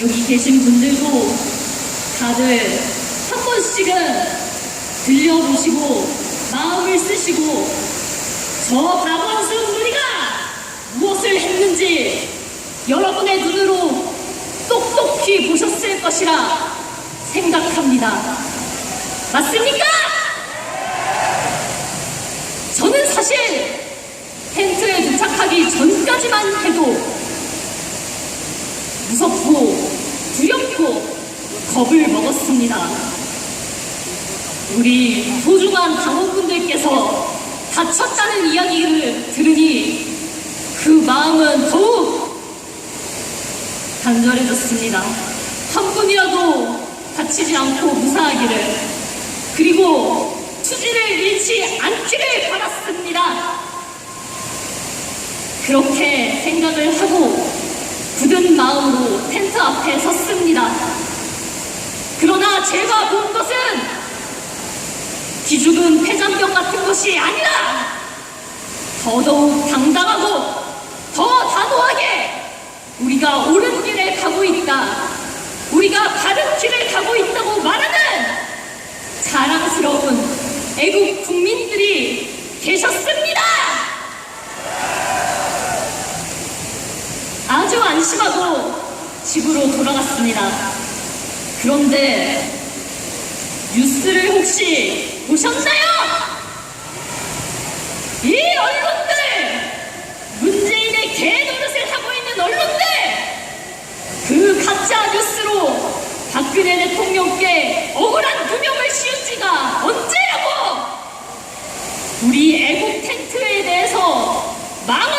여기 계신 분들도 다들 한 번씩은 들려보시고 마음을 쓰시고 저 박원순 우리가 무엇을 했는지 여러분의 눈으로 똑똑히 보셨을 것이라 생각합니다. 맞습니까? 저는 사실 텐트에 도착하기 전까지만 무섭고 두렵고 겁을 먹었습니다. 우리 소중한 당원분들께서 다쳤다는 이야기를 들으니 그 마음은 더욱 간절해졌습니다. 한 분이라도 다치지 않고 무사하기를 그리고 투지를 잃지 않기를 바랐습니다. 그렇게 생각을 하고 굳은 마음으로 텐트 앞에 섰습니다. 그러나 제가 본 것은 기죽은 폐장병 같은 것이 아니라 더더욱 당당하고 더 단호하게 우리가 옳은 길을 가고 있다. 우리가 바른 길을 가고 있다고 말하는 자랑스러운 애국 국민들이 계셨습니다. 아주 안심하고 집으로 돌아갔습니다. 그런데 뉴스를 혹시 보셨나요? 이 언론들! 문재인의 개노릇을 하고 있는 언론들! 그 가짜 뉴스로 박근혜 대통령께 억울한 누명을 씌운 지가 언제라고! 우리 애국 텐트에 대해서 망언